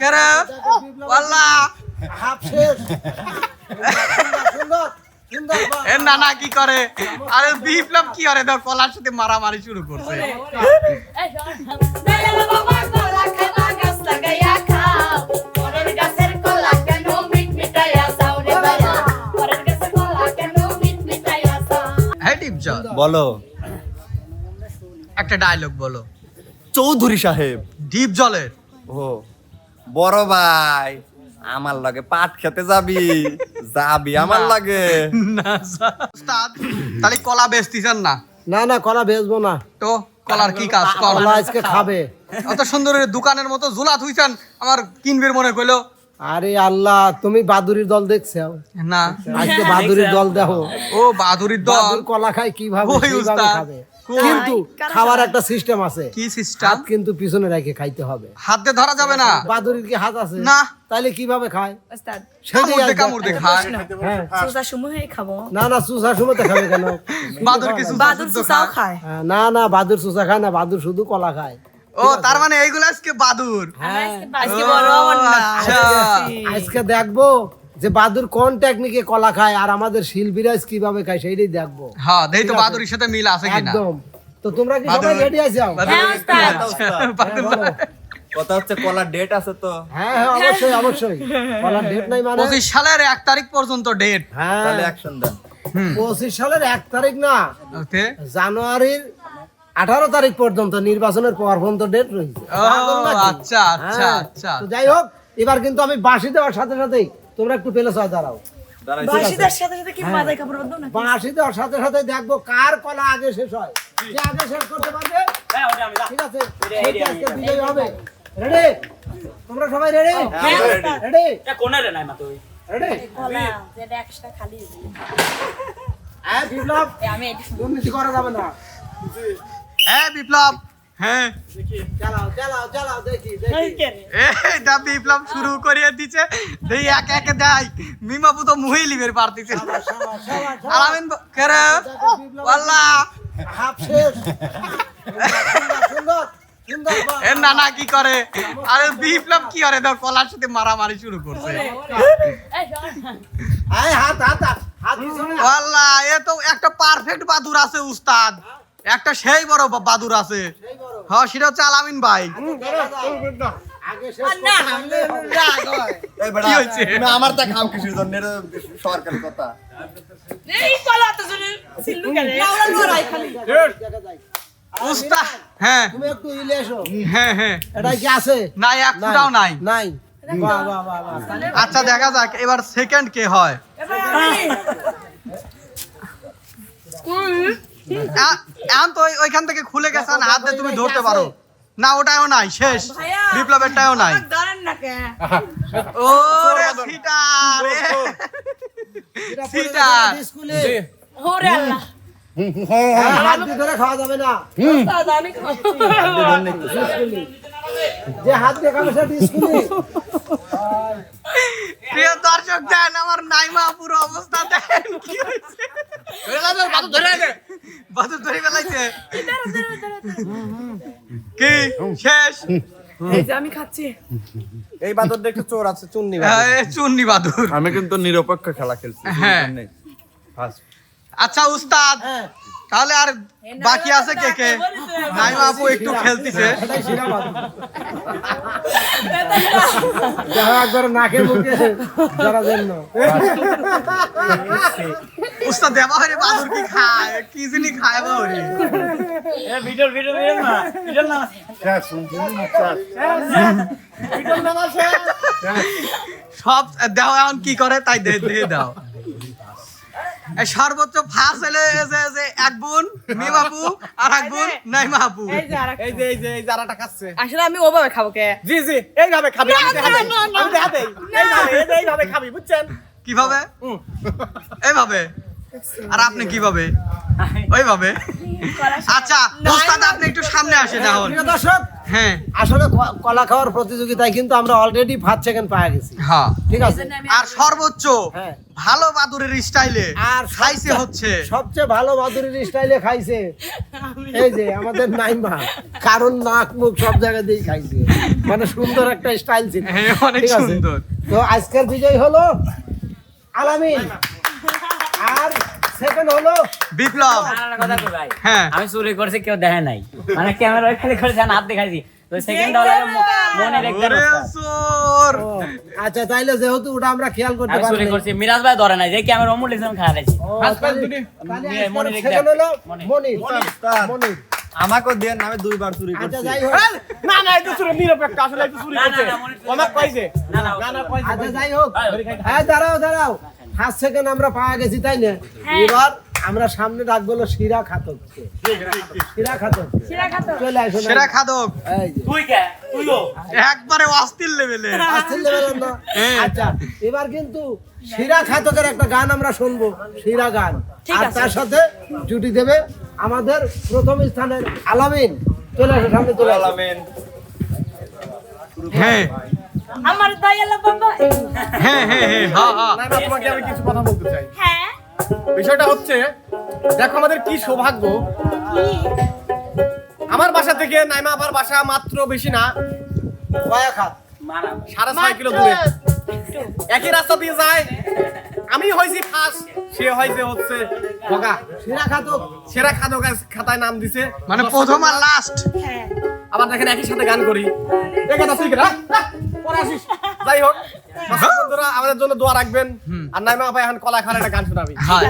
কেরে ওয়াল্লা হাফ শেষ সুন্দর সুন্দর নানা কি করে? আরে বিপ্লব কি করে? দাও কলার সাথে মারামারি শুরু করছে। হ্যাঁ বলো। একটা ডায়লগ বলো। চৌধুরী সাহেব। ডিপ জলের ও। বড় ভাই আমার লাগে পাট খেতে যাবি যাবি আমার লাগে। না উস্তাদ তাহলে কলা বেচতেছেন না? না না কলা বেচবো না। তো কলার কি কাজ? কলা আজকে খাবে। অত সুন্দর দোকানের মতো ঝুলা থুইছেন আমার কিনবের মনে কইলো। আরে আল্লাহ তুমি বাদুরির দল দেখছ না। আজকে বাদুরির দল দেখো। ও বাদুরির দল। কলা খায় কীভাবে ওই উস্তাদ। খাবে? কিন্তু খাওয়ার একটা সিস্টেম আছে। কি সিস্টেম হাত কিন্তু পিছনে রেখে খাইতে হবে। হাতে ধরা যাবে না। বাদুরির কি হাত আছে? না। তাইলে কীভাবে খায়? কামড় দে আজকে- কামড় দে খায়। হ্যাঁ। সুজা খাব? না না সময় তো খাবে কেন? বাদুর কিছু বাদুর সুসাও খায়? হ্যাঁ, না না বাদুর চুষা খায় না বাদুর শুধু কলা খায়। ও তার মানে এইগুলো আজকে বাদুর। আজকে বড় না। আচ্ছা। আজকে দেখব। যে বাদুর কোন টেকনিকে কলা খায় আর আমাদের শিল্পীরা কীভাবে খায় সেইটাই দেখব। হ্যাঁ দেই তো বাদুরির সাথে মিল আছে কিনা? একদম। তো তোমরা কি সবাই রেডি আছো? হ্যাঁ, ওস্তাদ। কথা হচ্ছে কলার ডেট আছে তো। হ্যাঁ হ্যাঁ অবশ্যই অবশ্যই। কলার ডেট নাই মানে পঁচিশ সালের এক তারিখ পর্যন্ত ডেট হ্যাঁ। তাহলে অ্যাকশন দেন। পঁচিশ সালের এক তারিখ না ওকে। জানুয়ারির আঠারো তারিখ পর্যন্ত নির্বাচনের পর পর্যন্ত ডেট রয়েছে? আচ্ছা আচ্ছা হ্যাঁ, আচ্ছা। তো যাই হোক এবার কিন্তু আমি বাসি দেওয়ার সাথে সাথেই তোমরা একটু পেলে ছয় দাঁড়াও। দাঁড়াইছি সাথে সাথে কি মাথায় কাপড় বাঁধবো না বাঁশি দেওয়ার সাথে সাথে দেখব কার কলা আগে শেষ হয়। যে আগে শেষ করতে পারবে? ঠিক আছে? বিজয়ী হবে। রেডি তোমরা সবাই রেডি রেডি রেডি কলা যেটা একশো খালি। হ্যাঁ বিপ্লব। আমি দুর্নীতি করা যাবে না। হ্যাঁ বিপ্লব। হ্যাঁ। বিপ্লব শুরু করিয়ে দিছে। দেই এক এক দেয়। মিমাপু তো লিবের পারতিছে। আলামিন কেরে নানা কি করে? আরে বিপ্লব কি করে? দাও কলার সাথে মারামারি শুরু করছে। আয় হাত হাত হাত হাত পিছনে। ওয়াল্লা এ তো একটা পারফেক্ট বাদুর আছে উস্তাদ। একটা সেই বড় বাদুর আছে। হ্যাঁ সেটা হচ্ছে আলামিন ভাই। হয়। আমার তা খাও কিসের জন্য এটা সরকারি কথা। হ্যাঁ। তুমি একটু ইলে এসো। হ্যাঁ হ্যাঁ। এটা কি আছে? নাই আচ্ছা দেখা যাক এবার সেকেন্ড কে হয়। এখন তো ওইখান থেকে খুলে গেছে হাত দিয়ে তুমি ধরতে পারো। না ওটাও নাই শেষ। বিপ্লবেরটাও নাই। ও রে সিটা রে সিটা ওরে আল্লাহ হাত দিয়ে ধরে খাওয়া যাবে না। যে হাত দিয়ে খাবে সেটা স্কুলে প্রিয় দর্শক দেন আমার নাইমা পুরো অবস্থা দেন কি হয়েছে? বাদুর ধরে ফেলাইছে। কি? শেষ? এই যে আমি খাচ্ছি। এই বাদর দেখে চোর আছে চুন্নি হ্যাঁ, চুন্নি বাদুর। আমি কিন্তু নিরপেক্ষ খেলা খেলছি হ্যাঁ। আচ্ছা উস্তাদ। হ্যাঁ। তাহলে আর বাকি আছে কে কে? নাইমা আপু একটু খেলতিছে। বাদুর। কি খায়? খায় সব দেওয়া এখন কি করে? তাই দে দিয়ে দাও। সর্বোচ্চ ফার্স্ট হলে যে যে এক বোন আর এক বোন আপু এই যে এই যে এই যে এই যারাটা খাচ্ছে। আসলে আমি ওভাবে খাব কে? জি জি এইভাবে খাবি আমি দেখাতে এইভাবে এইভাবে খাবি বুঝছেন? কীভাবে? এইভাবে। আর আপনি কীভাবে? ওইভাবে। আচ্ছা ওস্তাদ আপনি একটু এখন দর্শক হ্যাঁ। আসলে কলা খাওয়ার প্রতিযোগিতায় কিন্তু আমরা অলরেডি ফার্স্ট সেকেন্ড পাওয়া গেছি। হ্যাঁ। ঠিক আছে? আর সর্বোচ্চ হ্যাঁ। ভালো বাদুরের স্টাইলে আর খাইছে সবচেয়ে- হচ্ছে। সবচেয়ে ভালো মাধুরীর স্টাইলে খাইছে। এই যে আমাদের নাইমা কারণ নাক মুখ সব জায়গা দিয়ে খাইছে। মানে সুন্দর একটা স্টাইল ছিল। হ্যাঁ, অনেক ঠিক আছে? সুন্দর। তো আজকের বিজয় হলো আলামিন। আর সেকেন্ড হলো। বিপ্লব। কথা কই ভাই? হ্যাঁ। আমি চুরি করছি কেউ দেখে নাই। মানে ক্যামেরা খালি করে জান হাত দেখাইছি। তো সেকেন্ড ডলারে মনে রেখে ওরে চোর ও, আচ্ছা তাইলে যেহেতু ওটা আমরা খেয়াল করতে আমি চুরি করছি মিরাজ ভাই ধরে নাই যে ক্যামেরা অমুল ইসলাম খাওয়া দিয়েছি। মনে রেখে সেকেন্ড হলো মনে। মনির। উস্তাদ, দেন আমি দুইবার চুরি আচ্ছা করছি। না না এটা চুরি নিরপেক্ষ আসলে একটু চুরি না, না, করছে। না, না না না না আচ্ছা যাই হোক। হ্যাঁ দাঁড়াও দাঁড়াও। ফার্স্ট সেকেন্ড আমরা পাওয়া গেছি তাই না? এবার আমরা সামনে ডাকবো হলো শিরা খাতক। শিরা খাতক। শিরা খাতক। চলে আসো এই যে। তুই কে? তুইও একবারে অস্থির লেভেলে আসতে দেবেন না? হ্যাঁ। আচ্ছা এবার কিন্তু শিরা খাতকের একটা গান আমরা শুনব শিরা গান। আর তার সাথে জুটি দেবে আমাদের প্রথম স্থানের আলামিন। চলে আসো সামনে চলে আলামিন হ্যাঁ। আমার দয়াল বাবা। হ্যাঁ হ্যাঁ হ্যাঁ হ্যাঁ। হ্যাঁ না না তোমাকে আমি কিছু কথা বলতে চাই। হ্যাঁ। বিষয়টা হচ্ছে দেখো আমাদের কি সৌভাগ্য। আমার বাসা থেকে নাইমা আবার বাসা মাত্র বেশি না সাড়ে ছয় কিলো দূরে। একই রাস্তা দিয়ে যায়। আমি হয়েছি ফার্স্ট সে হয়েছে হচ্ছে বগা। শিরা খাতক। সেরা খাদক খাতায় নাম দিছে। মানে প্রথম আর লাস্ট হ্যাঁ। আবার দেখেন একই সাথে গান করি। কেনা? পরে আসিস। যাই হোক বন্ধুরা আমাদের জন্য দোয়া রাখবেন। আর নাইমা ভাই এখন কলা খাওয়ার একটা গান শোনাবি। হ্যাঁ।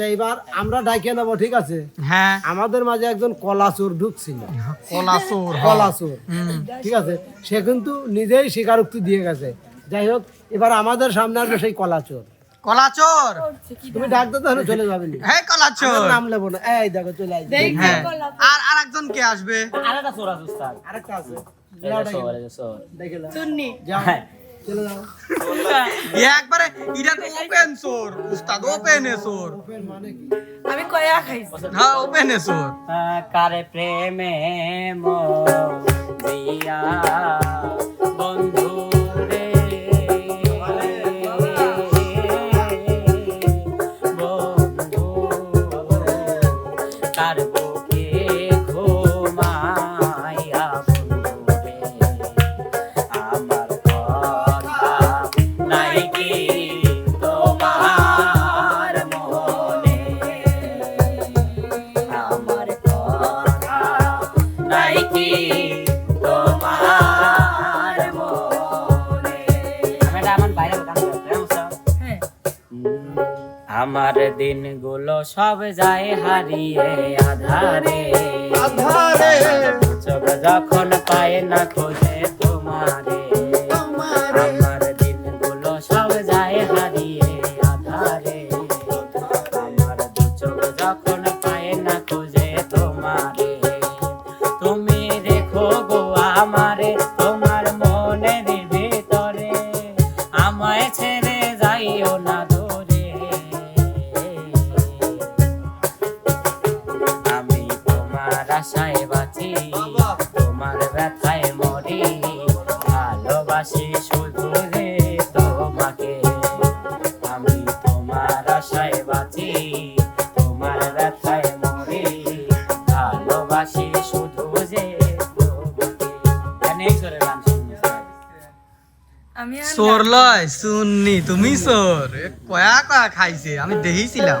আচ্ছা এবার আমরা নেব ঠিক আছে? হ্যাঁ। আমাদের মাঝে একজন ঢুকছিল। ঠিক আছে? সে কিন্তু নিজেই স্বীকারোক্তি দিয়ে গেছে। যাই হোক এবার আমাদের সামনে আসবে সেই কলাচোর। কলাচোর? তুমি ডাক তাহলে চলে যাবে নাম লেবো না। দেখো চলে আসবে। হ্যাঁ। আর আরেকজন কে আসবে? একবারে এটা তো ওপেন সোর উস্তাদ ওপেন সোর আমি কয়া হ্যাঁ, কারে প্রেমে মো আমার দিনগুলো সব যায় হারিয়ে আধারে। আধারে। যখন পায় না খোঁজে তোমারে। সর লয় শুননি তুমি সর কয়া কয়া খাইছে আমি দেখিছিলাম।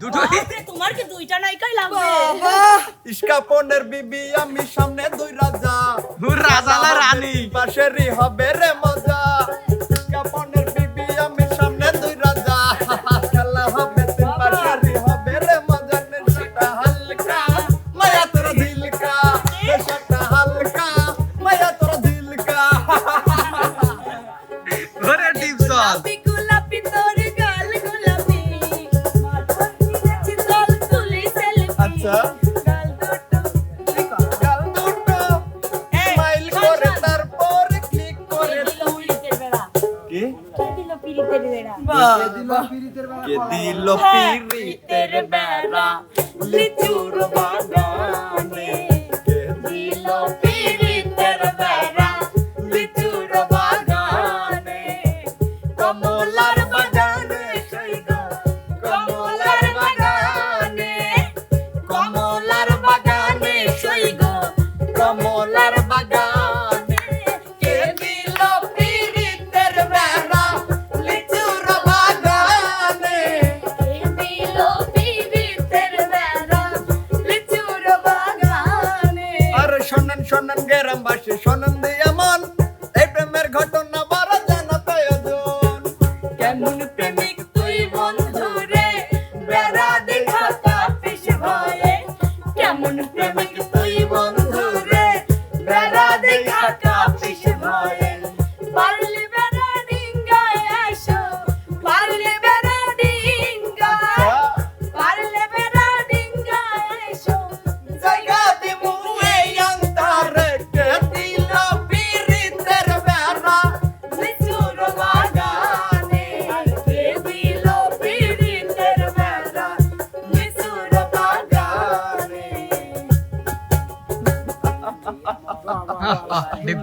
দুটোই। তোমার কি দুইটা নায়িকাই লাগবে? ইশকা পনেরো বিবি আমি সামনে দুই রাজা। রাজা রানী। পাশেরই হবে রে মজা। দিল পিরিতের বেড়া। কে দিল পিরিতের বেড়া? হ্যাঁ, লিচুর বাগান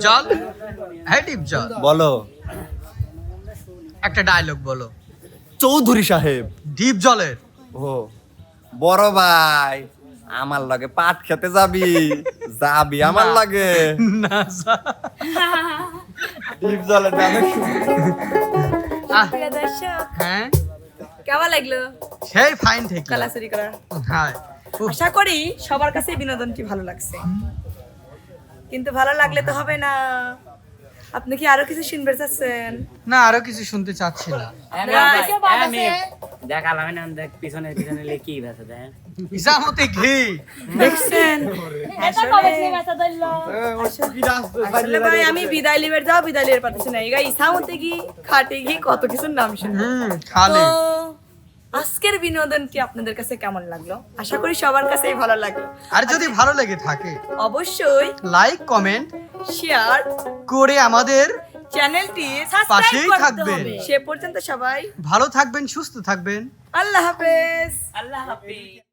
জল হ্যাঁ জল বলো। একটা ডায়লগ বলো। চৌধুরী সাহেব। ডিপ জলের ও বড় ভাই আমার লাগে পাট খেতে যাবি। যাবি আমার লাগে। না ডিপ জলের হ্যাঁ। কেমন লাগল? সেই ফাইন থেকে করা হ্যাঁ আশা করি সবার কাছে বিনোদনটি ভালো লাগছে। কিন্তু ভালো লাগলে তো হবে না। আপনি কি আরও কিছু শুনবে চাচ্ছেন? না আরও কিছু শুনতে চাচ্ছি না। আমি দেখালাম না দেখ পিছনে পিছনে লে কি বেছে দেখ। ইসামতে ঘি। দেখছেন? আসলে ভাই আমি বিদায় লিবের যাও বিদায় লিবের পাচ্ছি না এগা ইসামতে খাটে কত কিছুর নাম খালি। তো আজকের বিনোদনটি আপনাদের কাছে কেমন লাগল? আশা করি সবার কাছেই ভালো লাগল। আর যদি ভালো লেগে থাকে অবশ্যই লাইক কমেন্ট শেয়ার করে আমাদের চ্যানেলটি পাশেই থাকবেন। সে পর্যন্ত সবাই ভালো থাকবেন সুস্থ থাকবেন। আল্লাহ হাফেজ। আল্লাহ হাফিজ।